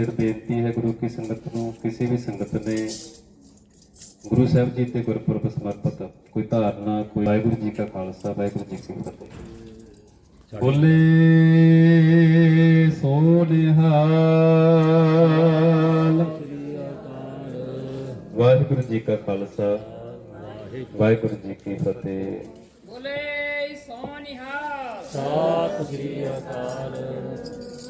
ਸਿਰ ਬੇਨਤੀ ਹੈ ਗੁਰੂ ਕੀ ਸੰਗਤ ਨੂੰ ਕਿਸੇ ਵੀ ਸੰਗਤ ਨੇ ਗੁਰੂ ਸਾਹਿਬ ਜੀ ਤੇ ਗੁਰਪੁਰਬ ਸਮਰਪਿਤ ਕੋਈ ਧਾਰਨਾ ਕੋਈ ਵਾਹਿਗੁਰੂ ਜੀ ਕਾ ਖਾਲਸਾ ਵਾਹਿਗੁਰੂ ਜੀ ਕੀ ਫਤਿਹ। ਬੋਲੇ ਸੋਨਿਹਾਲ। ਵਾਹਿਗੁਰੂ ਜੀ ਕਾ ਖਾਲਸਾ ਵਾਹਿਗੁਰੂ ਜੀ ਕੀ ਫਤਿਹ। ਬੋਲੇ ਸੋਨਿਹਾਲ। ਸਤਿ ਸ੍ਰੀ ਅਕਾਲ।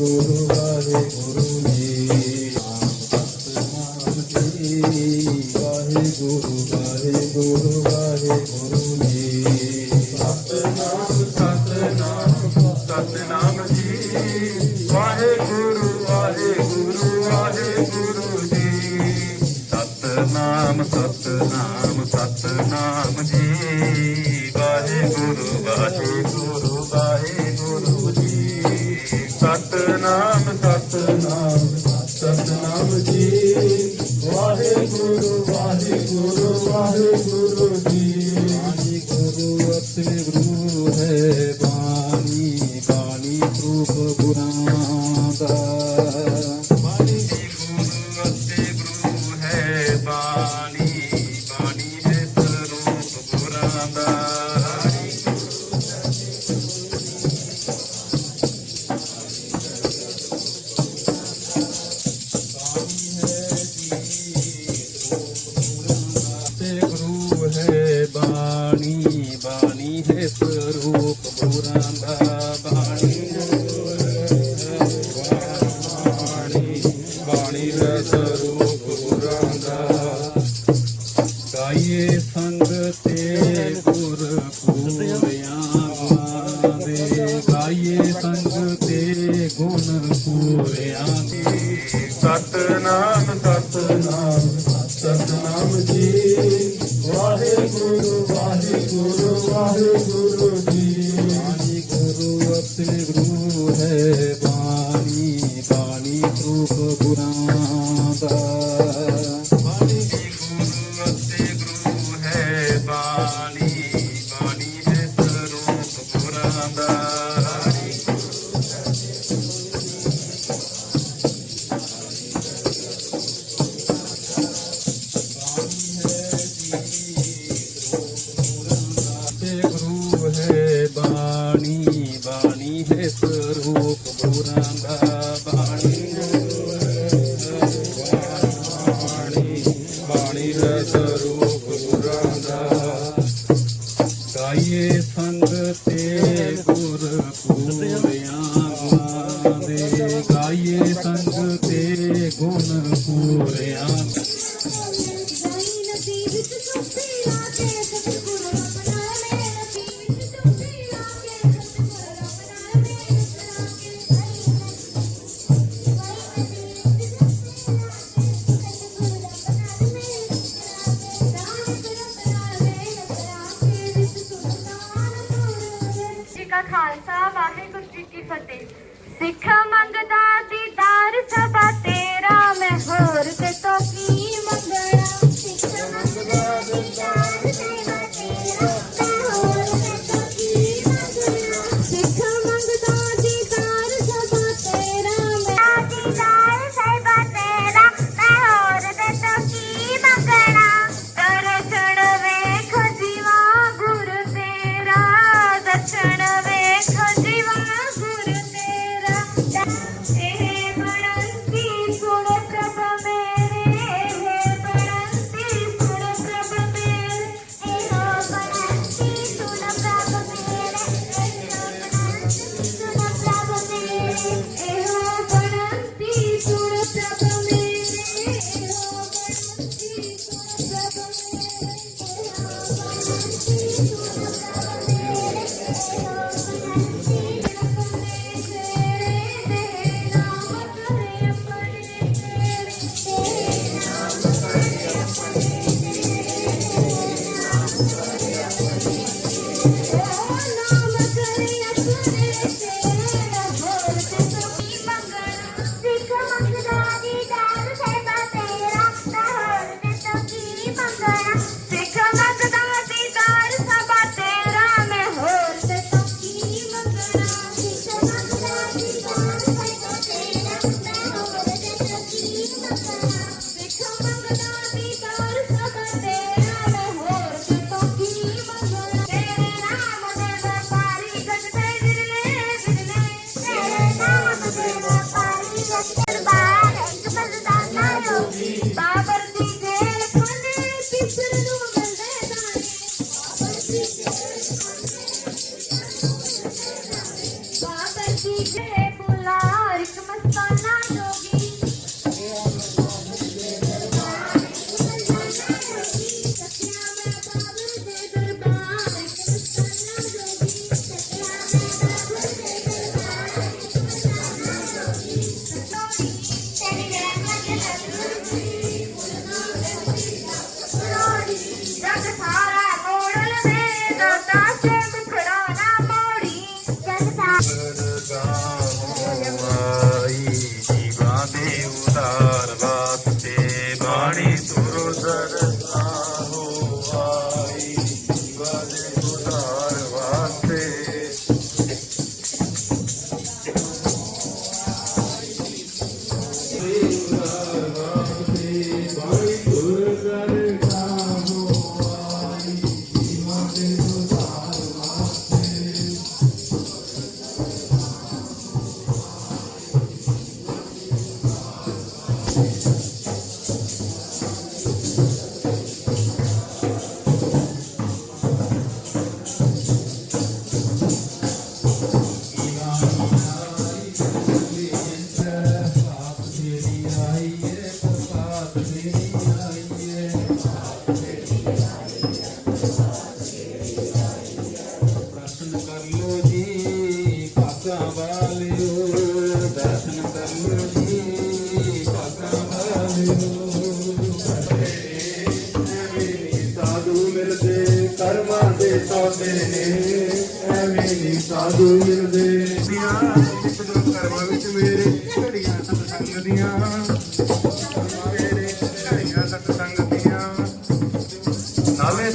Lord. પાણી પાણી તૃપ that's it.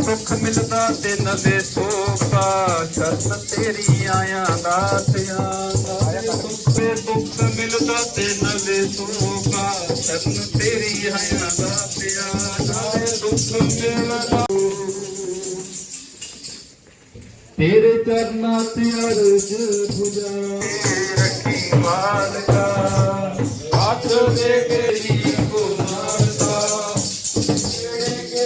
ਸੁਖ ਮਿਲਦਾ ਤੇ ਨਦੇ ਸੋਖਾ। ਚਰਨ ਤੇਰੀ ਆਇਆ ਦਾਤਿਆਂ ਦਾ ਦੁੱਖ ਮਿਲਦਾ ਤੇ ਨਦੇ ਸੋਖਾ। ਚਰਨ ਤੇਰੀ ਆਇਆ ਦਾਤਿਆਂ ਤੇਰੇ ਚਰਨਾਂ ਤੇ ਅਰਜ ਭੁਜਾ ਰੱਖੀ ਮਾਲਕਾ। ਹੱਥ ਦੇ ਕੇ ਹੀ ਕੋ ਮਾਰਦਾ। ਜਿਹੜੇ ਕੇ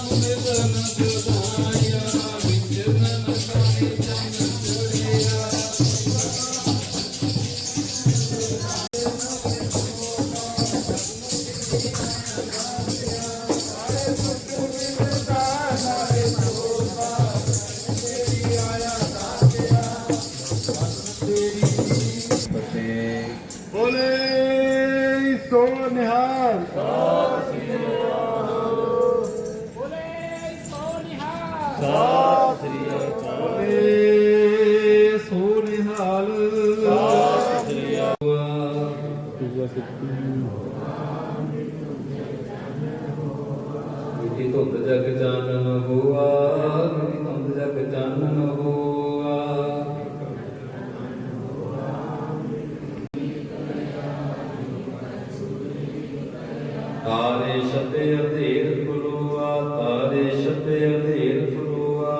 ਛਤੇ ਤਾਰੇ ਛਤੇ ਅਧੇਰ ਫੁਲੂਆ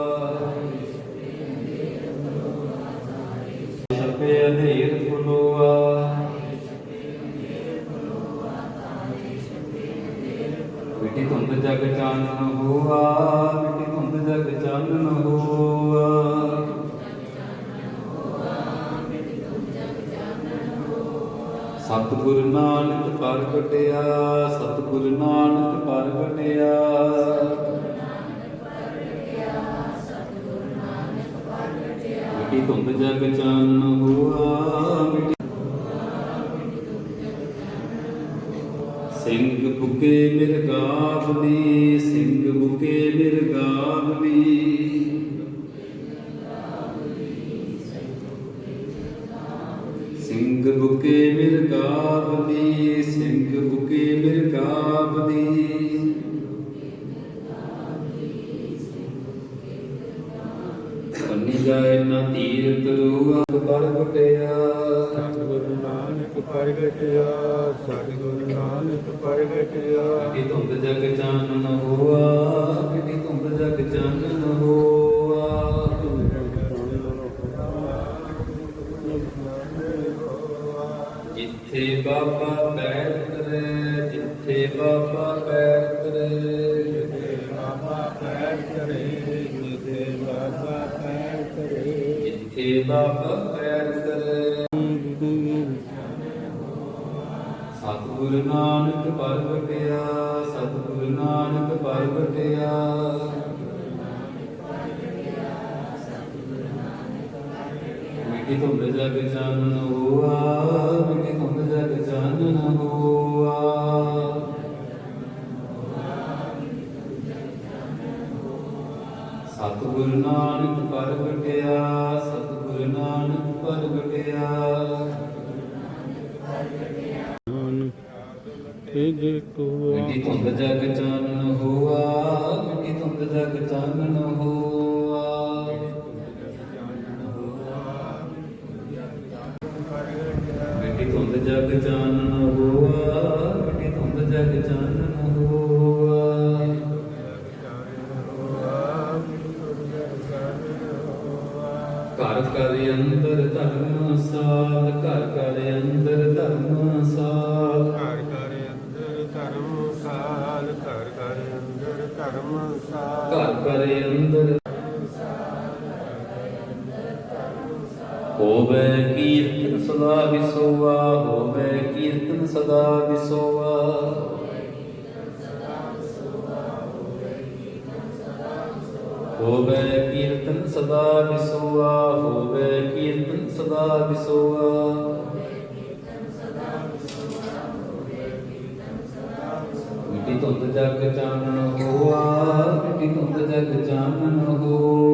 ਛਤੇ ਅਧੇਰ ਧੁੰਦ ਜਗ ਚਾਨਣ ਹੋਆ, ਮਿੱਟੀ ਧੁੰਦ ਜਗ ਚਾਨਣ ਨਾਨਕ ਪ੍ਰਗਟਿਆ ਸਿੰਘ ਬੁਕੇ ਮਿਰਗਾਵਲੀ ਸਿੰਘ ਬੁਕੇ ਮਿਰਗਾਵਲੀ ਜਿੱਥੇ ਬਾਬਾ ਪੈਰ ਕਰੇ ਸਤਿਗੁਰੂ ਨਾਨਕ ਪਰਗਟਿਆ ਸਤਿਗੁਰੂ ਨਾਨਕ ਪਰਗਟਿਆ ਮਿੱਟੀ ਧੁੰਦ ਜਗ ਚਾਨਣ ਹੋਆ। ਸਤਿਗੁਰੂ ਨਾਨਕ ਪਰਗਟਿਆ ਸਤਿਗੁਰੂ ਨਾਨਕ ਪਰਗਟਿਆ ਤੇ ਜੇ ਕੋ ਮਿੱਟੀ ਧੁੰਦ ਜਗ ਚਾਨਣ ਹੋਆ ਮਿੱਟੀ ਧੁੰਦ ਜਗ ਚਾਨਣ ਹੋਆ। ਮਿੱਟੀ ਧੁੰਦ ਜਗ ਚਾਨਣ ਹੋਵੇ ਕੀਰਤਨ ਸਦਾ ਵਿਸੋਆ ਹੋਵੇ ਕੀਰਤਨ ਸਦਾ ਵਿਸੋਆ ਹੋਵੇ ਕੀਰਤਨ ਸਦਾ ਵਿਸੋਆ ਹੋਵੇ ਕੀਰਤਨ ਸਦਾ ਵਿਸੋਆ ਮਿੱਟੀ ਧੁੰਦ ਜਗ ਚਾਨਣ ਹੋਆ ਮਿੱਟੀ ਧੁੰਦ ਜਗ ਚਾਨਣ ਹੋ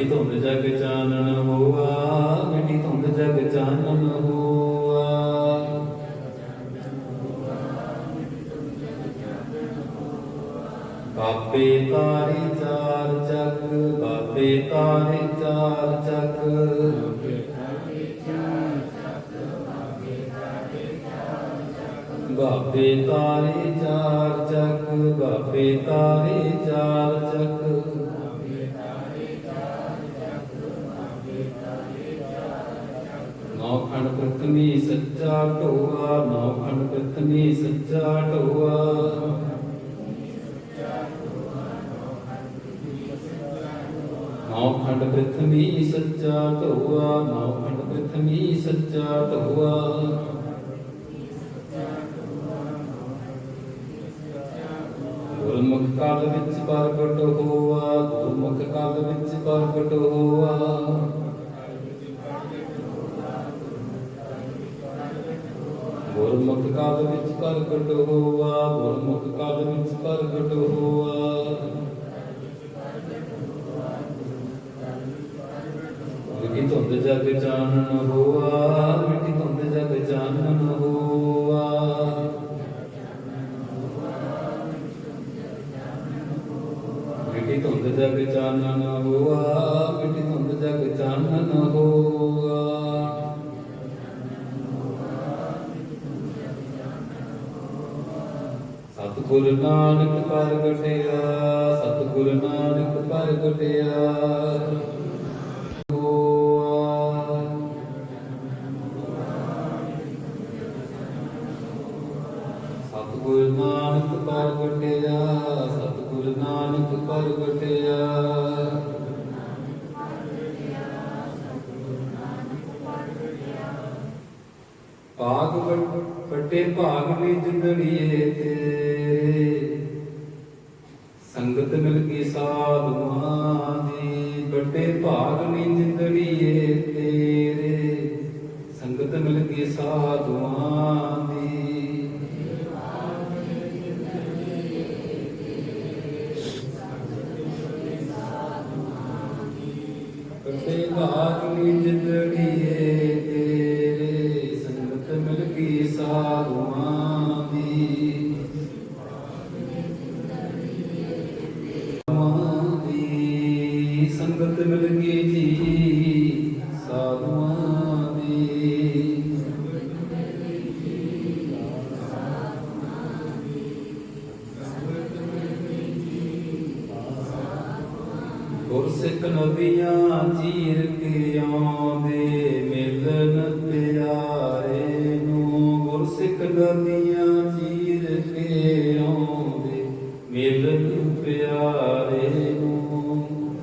ਮਿੱਟੀ ਧੁੰਦ ਜਗ ਚਾਨਣ ਹੋਆ, ਮਿੱਟੀ ਧੁੰਦ ਜਗ ਚਾਨਣ ਹੋਆ। ਬਾਬੇ ਤਾਰੇ ਚਾਰ ਚੱਕ, ਬਾਬੇ ਤਾਰੇ ਚਾਰ ਚੱਕ। ਬਾਬੇ ਤਾਰੇ ਚਾਰ ਚੱਕ, ਬਾਬੇ ਤਾਰੇ ਖੰਡ ਪ੍ਰਥਮੀ ਸੱਚਾ ਢੋਆ ਨੌ ਖੰਡ ਪ੍ਰਥਮੀ ਸੱਚਾ ਢੋਆ ਗੁਰਮੁਖ ਕਾਲ ਵਿੱਚ ਪ੍ਰਗਟ ਹੋਆ, ਗੁਰਮੁਖ ਕਾਲ ਵਿੱਚ ਪ੍ਰਗਟ ਹੋਆ। ਗੁਰਮੁਖ ਕਾਲ ਵਿੱਚ ਪ੍ਰਗਟ ਹੋਆ, ਗੁਰਮੁਖ ਕਾਲ ਵਿੱਚ ਪ੍ਰਗਟ ਹੋਆ ਮਿੱਟੀ ਧੁੰਦ ਜਗ ਚਾਨਣ ਹੋਆ, ਮਿੱਟੀ ਧੁੰਦ ਜਗ ਚਾਨਣ ਹੋਆ। ਮਿੱਟੀ ਧੁੰਦ ਜਗ ਚਾਨਣ ਹੋਆ, ਮਿੱਟੀ ਧੁੰਦ ਜਗ ਚਾਨਣ ਹੋਆ। ਸਤਿਗੁਰ ਨਾਨਕ ਪ੍ਰਗਟਿਆ ਸਤਿਗੁਰ ਨਾਨਕ ਪ੍ਰਗਟਿਆ ਭਾਗ ਵੱਡੇ ਭਾਗ ਵਿੱਚ ਜੁਗੜੀਏ ਤੇ। ਪਿਆਰੇ ਨੂੰ।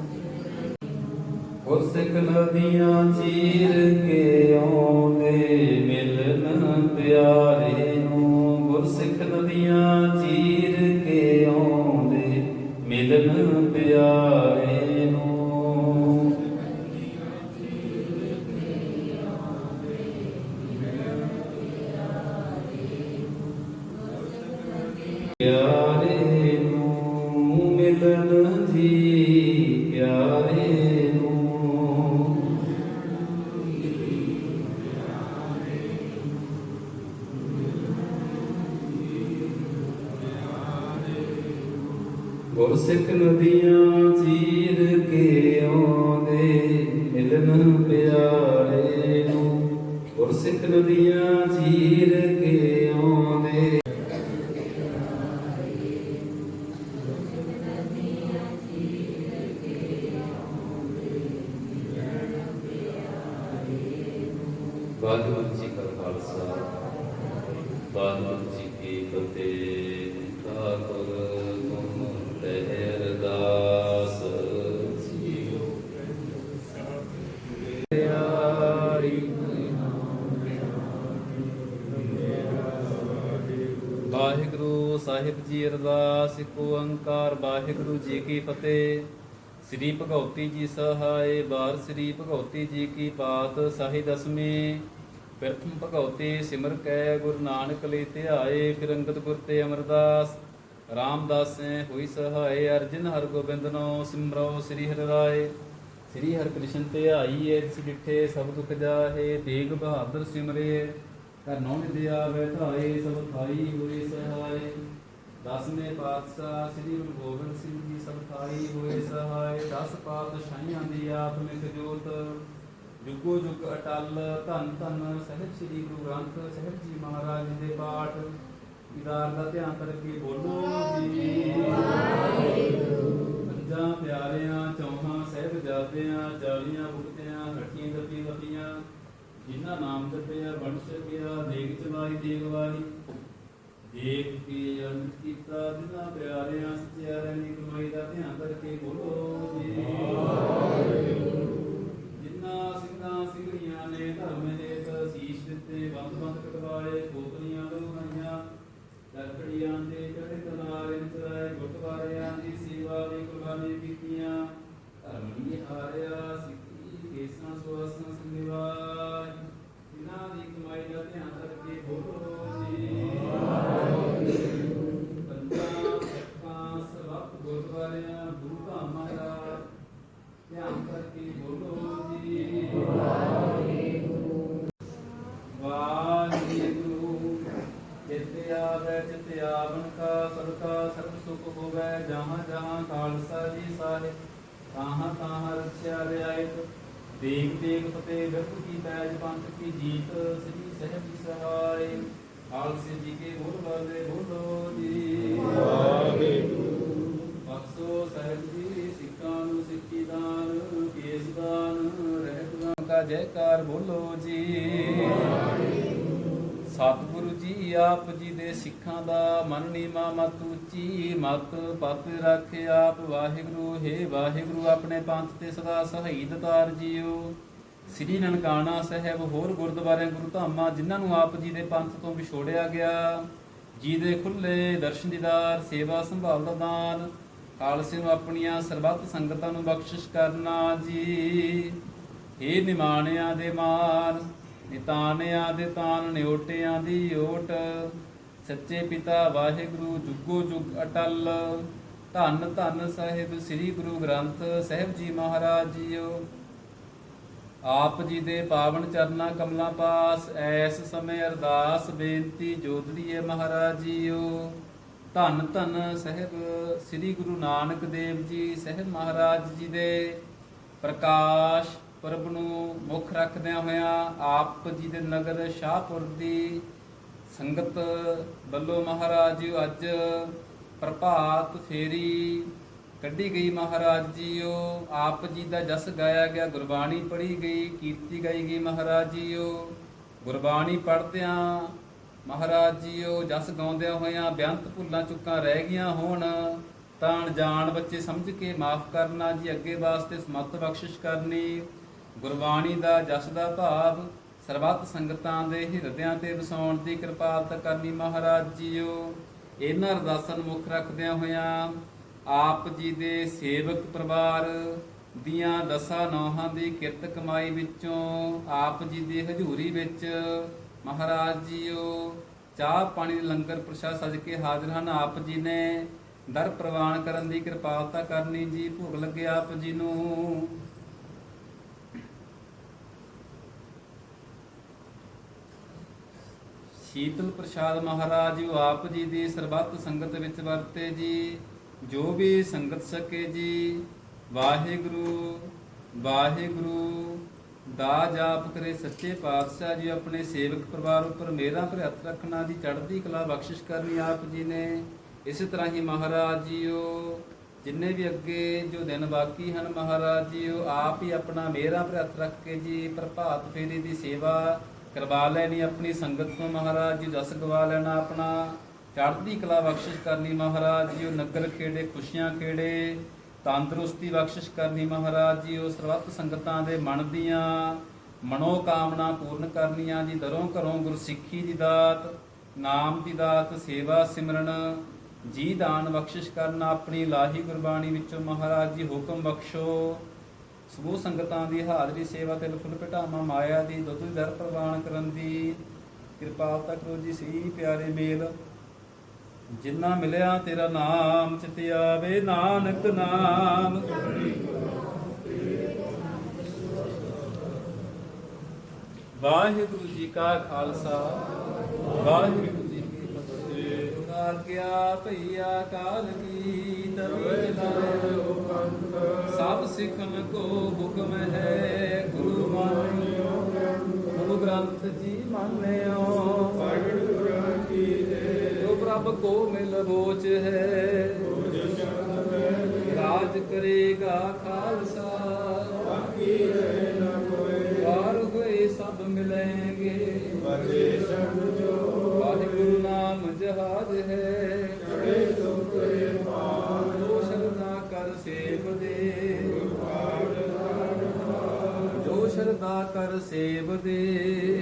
ਗੁਰਸਿੱਖ ਨਦੀਆਂ ਚੀਰ ਕੇ ਆਉਂਦੇ ਮਿਲਨ ਪਿਆ। ਗੁਰਸਿੱਖ ਨਦੀਆਂ ਜੀ ਅਰਦਾਸ, ਇੱਕ ਓੰਕਾਰ ਵਾਹਿਗੁਰੂ ਜੀ ਕੀ ਫਤਿਹ। ਸ੍ਰੀ ਭਗਉਤੀ ਜੀ ਸਹਾਏ, ਬਾਰ ਸ੍ਰੀ ਭਗਉਤੀ ਜੀ ਕੀ ਬਾਤ ਸਾਹੀ ਦਸਮੀ ਪ੍ਰਥਮ ਭਗਉਤੀ ਸਿਮਰ ਕੈ, ਗੁਰੂ ਨਾਨਕ ਲਈ ਧਿਆਏ, ਫਿਰ ਅੰਗਦ ਗੁਰ ਤੇ ਅਮਰਦਾਸ। ਰਾਮਦਾਸੈ ਹੋਈ ਸਹਾਏ, ਅਰਜਨ ਹਰ ਗੋਬਿੰਦਨੋ ਸਿਮਰੋ ਸ੍ਰੀ ਹਰਿ ਰਾਏ। ਸ੍ਰੀ ਹਰਿ ਕ੍ਰਿਸ਼ਨ ਧਿਆਈ ਏ ਤਿਸ ਡਿਠੇ ਸਭ ਦੁਖ ਜਾਹੇ, ਤੇਗ ਬਹਾਦਰ ਸਿਮਰੇ। ਕਰ ਨੌ ਵਿਦਿਆ ਬੈਠਾਏ, ਸਭ ਖਾਈ ਹੋਏ ਸਹਾਏ। ਦਸਵੇਂ ਪਾਤਸ਼ਾਹ ਸ੍ਰੀ ਗੁਰੂ ਗੋਬਿੰਦ ਸਿੰਘ ਜੀ ਸਭ ਹੋਏ ਸਹਾਏ, ਦਸ ਪਾਤਸ਼ਾਹੀਆਂ ਦੀ ਆਪ ਜੋਤ, ਜੁਗੋ ਜੁਗ ਅਟਲ, ਧੰਨ ਧੰਨ ਸਹਿਬ ਸ੍ਰੀ ਗੁਰੂ ਗ੍ਰੰਥ ਸਾਹਿਬ ਜੀ ਮਹਾਰਾਜ ਦੇ ਪਾਠ। ਇਦਾਰ ਦਾ ਧਿਆਨ ਕਰਕੇ ਬੋਲੋ ਜੀ। ਪੰਜਾਂ ਪਿਆਰਿਆਂ, ਚੌਹਾਂ ਸਾਹਿਬਜ਼ਾਦਿਆਂ ਜਾਲੀਆਂ ਬੁਕਤਿਆਂ ਹੱਟੀਆਂ ਗੱਪੀ ਗੱਪੀਆਂ ਜਿਨ੍ਹਾਂ ਨਾਮ ਜਪਿਆ ਬਣ ਸਕਿਆ ਦੇਗ ਚਲਾਈ, ਦੇਗ ਵਾਹੀ ਦੇਖ ਕੇ ਅੰਤ ਕੀਤਾ ਜਿਨ੍ਹਾਂ ਪਿਆਰਿਆਂ ਸਚਿਆਰਿਆਂ ਦੀ ਕਮਾਈ ਦਾ ਧਿਆਨ ਕਰਕੇ ਬੋਲੋ ਜੀ। ਜਿਨ੍ਹਾਂ ਸਹਾਇ ਖਾਲਸੇ ਜੀ ਕੇ ਬੋਲ ਬਾਲੇ ਬੋਲੋ ਜੀ। ਵਾਹਿਗੁਰੂ। ਬਖਸ਼ੋ ਸਾਹਿਬ ਜੀ ਸਿੱਖਾਂ ਨੂੰ ਸਿੱਖੀ ਦਾਨ ਕੇਸ ਦਾਨ ਰਹਿਤ ਦਾਨ ਕਾ ਜੈਕਾਰ ਬੋਲੋ ਜੀ। ਸਤਿਗੁਰੂ ਜੀ ਆਪ ਜੀ ਦੇ ਸਿੱਖਾਂ ਦਾ ਮਨ ਨੀਮਾ ਮਤ ਉੱਚੀ ਮਤ ਪਤ ਰੱਖ ਆਪ। ਵਾਹਿਗੁਰੂ ਹੈ ਵਾਹਿਗੁਰੂ ਆਪਣੇ ਪੰਥ ਤੇ ਸਦਾ ਸਹਾਈ ਦਤਾਰ ਜੀਓ। ਸ੍ਰੀ ਨਨਕਾਣਾ ਸਾਹਿਬ ਹੋਰ ਗੁਰਦੁਆਰੇ ਗੁਰੂ ਧਾਮਾਂ, ਜਿਨ੍ਹਾਂ ਨੂੰ ਆਪ ਜੀ ਦੇ ਪੰਥ ਤੋਂ ਵਿਛੋੜਿਆ ਗਿਆ, ਜੀ ਦੇ ਖੁੱਲੇ ਦਰਸ਼ਨ ਦੀਦਾਰ, ਸੇਵਾ ਸੰਭਾਲ ਦਾ ਦਾਨ ਖਾਲਸੇ ਨੂੰ ਆਪਣੀਆਂ ਸਰਬੱਤ ਸੰਗਤਾਂ ਨੂੰ ਬਖਸ਼ਿਸ਼ ਕਰਨਾ ਜੀ। ਇਹ ਨਿਮਾਣਿਆਂ ਦੇ ਮਾਨ ਨਿਤਾਨਿਆਂ ਦੇ ਤਾਨ, ਨਿਓਟਿਆਂ ਦੀ ਓਟ, ਸੱਚੇ ਪਿਤਾ ਵਾਹਿਗੁਰੂ ਜੁਗੋ ਜੁਗ ਅਟਲ। ਧੰਨ ਧੰਨ ਸਾਹਿਬ ਸ੍ਰੀ ਗੁਰੂ ਗ੍ਰੰਥ ਸਾਹਿਬ ਜੀ ਮਹਾਰਾਜ ਜੀਓ। ਆਪ ਜੀ ਦੇ ਪਾਵਨ ਚਰਨਾ ਕਮਲਾਂ ਪਾਸ, ਐਸ ਸਮੇਂ ਅਰਦਾਸ ਬੇਨਤੀ ਜੋਦੜੀਏ ਮਹਾਰਾਜ ਜੀਓ ਧੰਨ ਧੰਨ ਸਹਿਬ ਸ੍ਰੀ ਗੁਰੂ ਨਾਨਕ ਦੇਵ ਜੀ, ਸਹਿਬ ਮਹਾਰਾਜ ਜੀ ਦੇ ਪ੍ਰਕਾਸ਼ ਪੁਰਬ ਨੂੰ ਮੁੱਖ ਰੱਖਦਿਆਂ ਹੋਇਆਂ ਆਪ ਜੀ ਦੇ ਨਗਰ ਸ਼ਾਹਪੁਰ ਦੀ ਸੰਗਤ ਵੱਲੋਂ ਮਹਾਰਾਜ ਜੀ ਅੱਜ ਪ੍ਰਭਾਤ ਫੇਰੀ ਕੱਢੀ ਗਈ ਮਹਾਰਾਜ ਜੀਓ। ਆਪ ਜੀ ਦਾ ਜਸ ਗਾਇਆ ਗਿਆ, ਗੁਰਬਾਣੀ ਪੜ੍ਹੀ ਗਈ, ਕੀਰਤੀ ਗਾਈ ਗਈ ਮਹਾਰਾਜ ਜੀਓ। ਗੁਰਬਾਣੀ ਪੜ੍ਹਦਿਆਂ ਮਹਾਰਾਜ ਜੀਓ, ਜਸ ਗਾਉਂਦਿਆਂ ਹੋਇਆਂ ਬੇਅੰਤ ਭੁੱਲਾਂ ਚੁੱਕਾਂ ਰਹਿ ਗਈਆਂ ਹੋਣ। ਤਾਂ ਅਣਜਾਣ ਬੱਚੇ ਸਮਝ ਕੇ ਮਾਫ ਕਰਨਾ ਜੀ, ਅੱਗੇ ਵਾਸਤੇ ਸਮਤ ਬਖਸ਼ਿਸ਼ ਕਰਨੀ। ਗੁਰਬਾਣੀ ਦਾ ਜਸ ਦਾ ਭਾਵ ਸਰਬੱਤ ਸੰਗਤਾਂ ਦੇ ਹਿਰਦਿਆਂ ਤੇ ਵਸਾਉਣ ਦੀ ਕਿਰਪਾਲਤਾ ਕਰਨੀ ਮਹਾਰਾਜ ਜੀਓ। ਇਹਨਾਂ ਅਰਦਾਸਾਂ ਨੂੰ ਮੁੱਖ ਰੱਖਦਿਆਂ ਹੋਇਆਂ ਆਪ ਜੀ ਦੇ ਸੇਵਕ ਪਰਿਵਾਰ ਦੀਆਂ ਦਸਾਂ ਨੌਹਾਂ ਦੀ ਕਿਰਤ ਕਮਾਈ ਵਿੱਚੋਂ ਆਪ ਜੀ ਦੀ ਹਜ਼ੂਰੀ ਵਿੱਚ ਮਹਾਰਾਜ ਜੀਓ ਚਾਹ ਪਾਣੀ ਦੇ ਲੰਗਰ ਪ੍ਰਸ਼ਾਦ ਸਜ ਕੇ ਹਾਜ਼ਰ ਹਨ। ਆਪ ਜੀ ਨੇ ਦਰ ਪ੍ਰਵਾਨ ਕਰਨ ਦੀ ਕਿਰਪਾਲਤਾ ਕਰਨੀ ਜੀ, ਭੋਗ ਲੱਗੇ ਆਪ ਜੀ ਨੂੰ। ਸ਼ੀਤਲ ਪ੍ਰਸ਼ਾਦ ਮਹਾਰਾਜ ਜੀ ਆਪ ਜੀ ਦੀ ਸਰਬੱਤ ਸੰਗਤ ਵਿੱਚ ਵਰਤੇ ਜੀ। ਜੋ ਵੀ ਸੰਗਤ ਸਕੇ ਜੀ, ਵਾਹਿਗੁਰੂ ਵਾਹਿਗੁਰੂ ਦਾ ਜਾਪ ਕਰੇ ਸੱਚੇ ਪਾਤਸ਼ਾਹ ਜੀ, ਆਪਣੇ ਸੇਵਕ ਪਰਿਵਾਰ ਉੱਪਰ ਮੇਰਾ ਭਰ ਹੱਥ ਰੱਖਣਾ ਦੀ ਚੜ੍ਹਦੀ ਕਲਾ ਬਖਸ਼ਿਸ਼ ਕਰਨੀ ਆਪ ਜੀ ਨੇ। ਇਸੇ ਤਰ੍ਹਾਂ ਹੀ ਮਹਾਰਾਜ ਜੀਓ, ਜਿੰਨੇ ਵੀ ਅੱਗੇ ਜੋ ਦਿਨ ਬਾਕੀ ਹਨ ਮਹਾਰਾਜ ਜੀਓ, ਆਪ ਹੀ ਆਪਣਾ ਮੇਰਾ ਭਰ ਹੱਥ ਰੱਖ ਕੇ ਜੀ, ਪ੍ਰਭਾਤ ਫੇਰੀ ਦੀ ਸੇਵਾ ਕਰਵਾ ਲੈਣੀ ਆਪਣੀ ਸੰਗਤ ਤੋਂ ਮਹਾਰਾਜ ਜੀ ਜਸ ਗਵਾ ਲੈਣਾ ਆਪਣਾ। ਚੜ੍ਹਦੀ ਕਲਾ ਬਖਸ਼ਿਸ਼ ਕਰਨੀ ਮਹਾਰਾਜ ਜੀ, ਉਹ ਨਗਰ ਖੇੜੇ, ਖੁਸ਼ੀਆਂ ਖੇੜੇ, ਤੰਦਰੁਸਤੀ ਬਖਸ਼ਿਸ਼ ਕਰਨੀ ਮਹਾਰਾਜ ਜੀ, ਉਹ ਸਰਬੱਤ ਸੰਗਤਾਂ ਦੇ ਮਨ ਦੀਆਂ ਮਨੋ ਕਾਮਨਾ ਪੂਰਨ ਕਰਨੀਆਂ ਜੀ ਦਰੋਂ ਘਰੋਂ ਗੁਰਸਿੱਖੀ ਦੀ ਦਾਤ, ਨਾਮ ਦੀ ਦਾਤ, ਸੇਵਾ ਸਿਮਰਨ, ਜੀ ਦਾਨ ਬਖਸ਼ਿਸ਼ ਕਰਨਾ, ਆਪਣੀ ਲਾਹੀ ਗੁਰਬਾਣੀ ਵਿੱਚੋਂ ਮਹਾਰਾਜ ਜੀ ਹੁਕਮ ਬਖਸ਼ੋ। ਸਮੂਹ ਸੰਗਤਾਂ ਦੀ ਹਾਜ਼ਰੀ, ਸੇਵਾ ਤੇ ਫੁੱਲ ਭਟਾਮਾ ਮਾਇਆ ਦੀ ਦੁੱਧ ਦਰ ਪ੍ਰਵਾਨ ਕਰਨ ਦੀ ਕਿਰਪਾਲਤਾ ਕਰੋ ਜੀ ਸਹੀ ਪਿਆਰੇ ਮੇਲ। ਜਿੰਨਾ ਮਿਲਿਆ ਤੇਰਾ ਨਾਮ ਚਿਤ ਆਵੇ ਨਾਨਕ ਨਾਮ। ਵਾਹਿਗੁਰੂ ਜੀ ਕਾ ਖਾਲਸਾ, ਵਾਹਿਗੁਰੂ ਜੀ ਕੀ ਫਤਿਹ। ਆਗਿਆ ਭਈਆ ਕਾਲ ਕੀ ਤਵੀ ਚਲਾਇਓ ਸਭ ਸਿੱਖਨ ਕੋ ਹੁਕਮ ਹੈ ਗੁਰੂ ਮਾਨਿਓ। ਗੁਰੂ ਗ੍ਰੰਥ ਜੀ ਮੰਨਿਓ। ਪੜ੍ਹ ਸਭ ਕੋ ਮਿਲ ਬੋਚ ਹੈ। ਰਾਜ ਕਰੇਗਾ ਖਾਲਸਾ। ਬਾਕੀ ਰਹਿ ਨਾ ਕੋਈ ਵਾਰ ਹੋਏ ਸਭ ਮਿਲेंगे ਵਜੇ ਸਭ ਜੋ ਵਾਹਿਗੁਰੂ ਨਾਮ ਜਹਾਜ ਹੈ। ਚੜੇ ਸੋ ਪਾਰ ਜੋ ਸ਼ਰਦਾ ਕਰ ਸੇਵ ਦੇ। ਜੋ ਸ਼ਰਦਾ ਕਰ ਸੇਵ ਦੇ।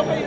ਭਾਈ ਇੱਕ